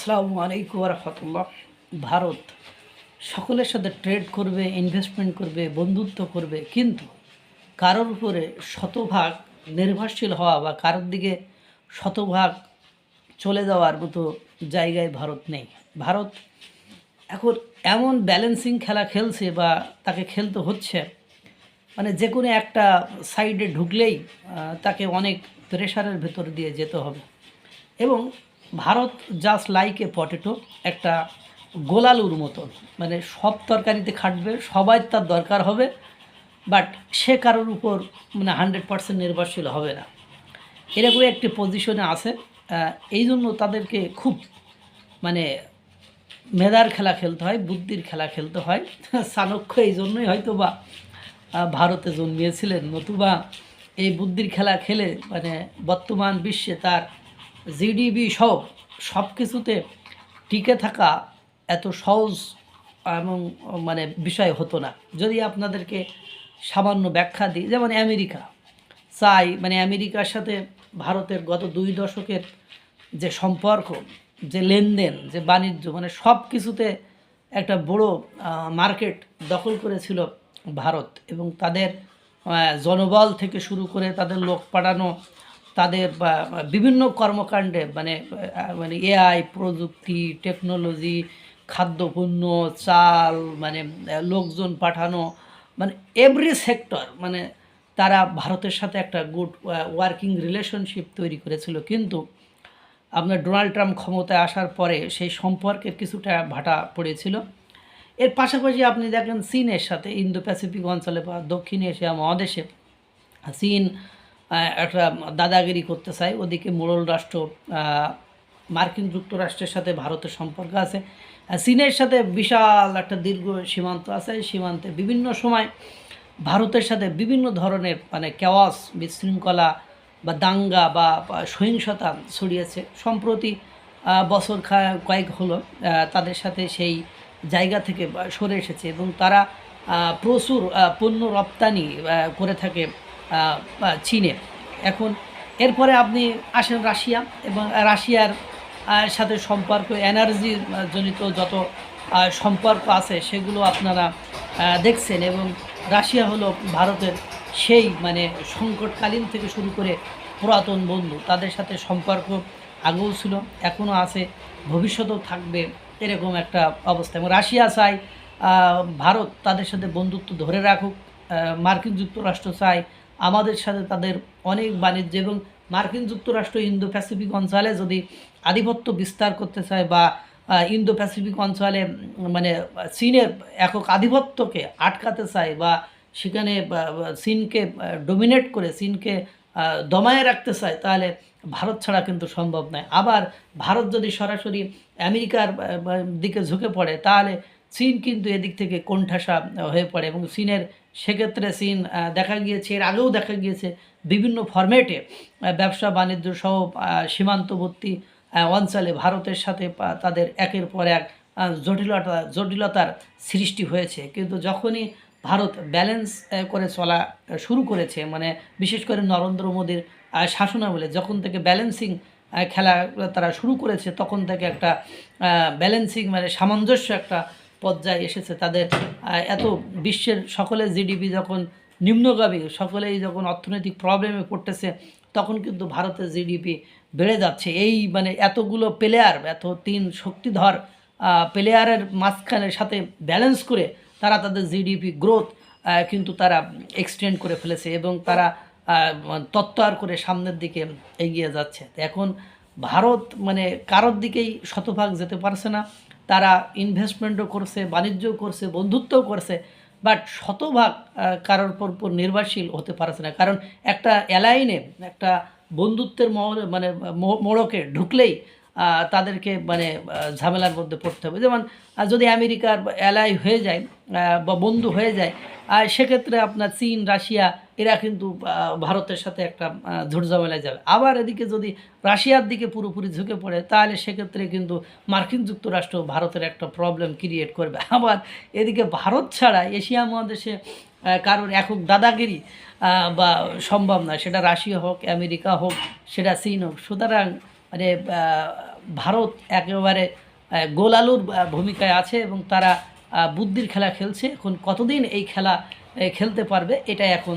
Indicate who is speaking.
Speaker 1: আসসালামু আলাইকুম রহমতুল্লাহ ভারত সকলের সাথে ট্রেড করবে ইনভেস্টমেন্ট করবে, বন্ধুত্ব করবে, কিন্তু কারোর উপরে শতভাগ নির্ভরশীল হওয়া বা কারোর দিকে শতভাগ চলে যাওয়ার মতো জায়গায় ভারত নেই। ভারত এখন এমন ব্যালেন্সিং খেলা খেলছে বা তাকে খেলতে হচ্ছে মানে যে কোনো একটা সাইডে ঢুকলেই তাকে অনেক প্রেশারের ভেতর দিয়ে যেতে হবে। এবং Bharat just like a potato একটা গোলালুর মতন। মানে সব তরকারিতে খাটবে, সবাই তার দরকার হবে বাট সে কারোর উপর মানে হান্ড্রেড পার্সেন্ট নির্ভরশীল হবে না। এরকম একটি পজিশনে আছে। এই জন্য তাদেরকে খুব মানে মেধার খেলা খেলতে হয়, বুদ্ধির খেলা খেলতে হয়। চাণক্য এই জন্যই হয়তো বা ভারতে জন্মিয়েছিলেন। নতুবা এই বুদ্ধির খেলা খেলে মানে বর্তমান বিশ্বে তার জিডিপি সব সব কিছুতে টিকে থাকা এত সহজ এবং মানে বিষয় হতো না। যদি আপনাদেরকে সামান্য ব্যাখ্যা দিই, যেমন আমেরিকা, চাই মানে আমেরিকার সাথে ভারতের গত দুই দশকের যে সম্পর্ক, যে লেনদেন, যে বাণিজ্য মানে সব কিছুতে একটা বড় মার্কেট দখল করেছিল ভারত এবং তাদের জনবল থেকে শুরু করে তাদের লোক পাঠানো তাদের বিভিন্ন কর্মকাণ্ডে মানে মানে এআই প্রযুক্তি টেকনোলজি খাদ্যপণ্য, চাল মানে লোকজন পাঠানো মানে এভরি সেক্টর মানে তারা ভারতের সাথে একটা গুড ওয়ার্কিং রিলেশনশিপ তৈরি করেছিল। কিন্তু আপনার ডোনাল্ড ট্রাম্প ক্ষমতায় আসার পরে সেই সম্পর্কের কিছুটা ভাটা পড়েছিল। এর পাশাপাশি আপনি দেখেন চীনের সাথে ইন্দো প্যাসিফিক অঞ্চলে বা দক্ষিণ এশিয়া মহাদেশে, চীন একটা দাদাগিরি করতে চায় ওদিকে মোড়ল রাষ্ট্র মার্কিন যুক্তরাষ্ট্রের সাথে ভারতের সম্পর্ক আছে। চীনের সাথে বিশাল একটা দীর্ঘ সীমান্ত আছে। সীমান্তে বিভিন্ন সময় ভারতের সাথে বিভিন্ন ধরনের মানে কেওয়াস, বিশৃঙ্খলা বা দাঙ্গা বা সহিংসতা ছড়িয়েছে। সম্প্রতি বছর কয়েক হলো তাদের সাথে সেই জায়গা থেকে সরে এসেছে এবং তারা প্রচুর পণ্য রপ্তানি করে থাকে। আহ, আহ, চীনে এখন এরপরে আপনি আসেন রাশিয়া এবং রাশিয়ার সাথে সম্পর্ক এনার্জি জনিত যত সম্পর্ক আছে সেগুলো আপনারা দেখছেন এবং রাশিয়া হলো ভারতের সেই মানে সংকটকালীন থেকে শুরু করে পুরাতন বন্ধু। তাদের সাথে সম্পর্ক আগেও ছিল এখনও আছে ভবিষ্যতেও থাকবে এরকম একটা অবস্থা। এবং রাশিয়া চায় ভারত তাদের সাথে বন্ধুত্ব ধরে রাখুক মার্কিন যুক্তরাষ্ট্র চায় আমাদের সাথে তাদের অনেক বাণিজ্য এবং মার্কিন যুক্তরাষ্ট্র ইন্দো প্যাসিফিক অঞ্চলে যদি আধিপত্য বিস্তার করতে চায় বা ইন্দো প্যাসিফিক অঞ্চলে মানে চীনের একক আধিপত্যকে আটকাতে চায় বা সেখানে চীনকে ডোমিনেট করে, চীনকে দমায়ে রাখতে চায়, তাহলে ভারত ছাড়া কিন্তু সম্ভব নয়। আবার ভারত যদি সরাসরি আমেরিকার দিকে ঝুঁকে পড়ে, তাহলে চীন কিন্তু এদিক থেকে কোণঠাসা হয়ে পড়ে এবং চীনের সেক্ষেত্রে চীন দেখা গিয়েছে এর আগেও দেখা গিয়েছে বিভিন্ন ফরম্যাটে ব্যবসা বাণিজ্য সহ সীমান্তবর্তী অঞ্চলে ভারতের সাথে তাদের একের পর এক জটিলতা জটিলতার সৃষ্টি হয়েছে। কিন্তু যখনই ভারত ব্যালেন্স করে চলা শুরু করেছে মানে বিশেষ করে নরেন্দ্র মোদীর আহ, শাসনামলে যখন থেকে ব্যালেন্সিং খেলা তারা শুরু করেছে তখন থেকে একটা ব্যালেন্সিং মানে সামঞ্জস্য একটা পর্যায়ে এসেছে। তাদের এত বিশ্বের সকলের জিডিপি যখন নিম্নগামী, সকলেই যখন অর্থনৈতিক প্রবলেমে পড়তেছে, তখন কিন্তু ভারতের জিডিপি বেড়ে যাচ্ছে। এই মানে এতগুলো প্লেয়ার এত তিন শক্তিধর প্লেয়ারের মাঝখানের সাথে ব্যালেন্স করে তারা তাদের জিডিপি গ্রোথ কিন্তু তারা এক্সটেন্ড করে ফেলেছে এবং তারা তত্ত্বার করে সামনের দিকে এগিয়ে যাচ্ছে। এখন ভারত মানে কারোর দিকেই শতভাগ যেতে পারছে না। তারা ইনভেস্টমেন্টও করছে, বাণিজ্যও করছে, বন্ধুত্বও করছে বাট শতভাগ কারোর পর নির্ভরশীল হতে পারছে না। কারণ একটা অ্যালাইনে একটা বন্ধুত্বের মানে মোড়কে ঢুকলেই তাদেরকে মানে ঝামেলার মধ্যে পড়তে হবে। যেমন যদি আমেরিকার অ্যালাই হয়ে যায় বা বন্ধু হয়ে যায় সেক্ষেত্রে আপনার চীন, রাশিয়া এরা কিন্তু ভারতের সাথে একটা ঝুটঝামেলায় যাবে। আবার এদিকে যদি রাশিয়ার দিকে পুরোপুরি ঝুঁকে পড়ে, তাহলে সেক্ষেত্রে কিন্তু মার্কিন যুক্তরাষ্ট্র ভারতের একটা প্রবলেম ক্রিয়েট করবে। আবার এদিকে ভারত ছাড়া এশিয়া মহাদেশে কারোর একক দাদাগিরি বা সম্ভব না সেটা রাশিয়া হোক, আমেরিকা হোক, সেটা চীন হোক। সুতরাং মানে ভারত একেবারে গোলালুর ভূমিকায় আছে এবং তারা বুদ্ধির খেলা খেলছে। এখন কতদিন এই খেলা খেলতে পারবে এটা এখন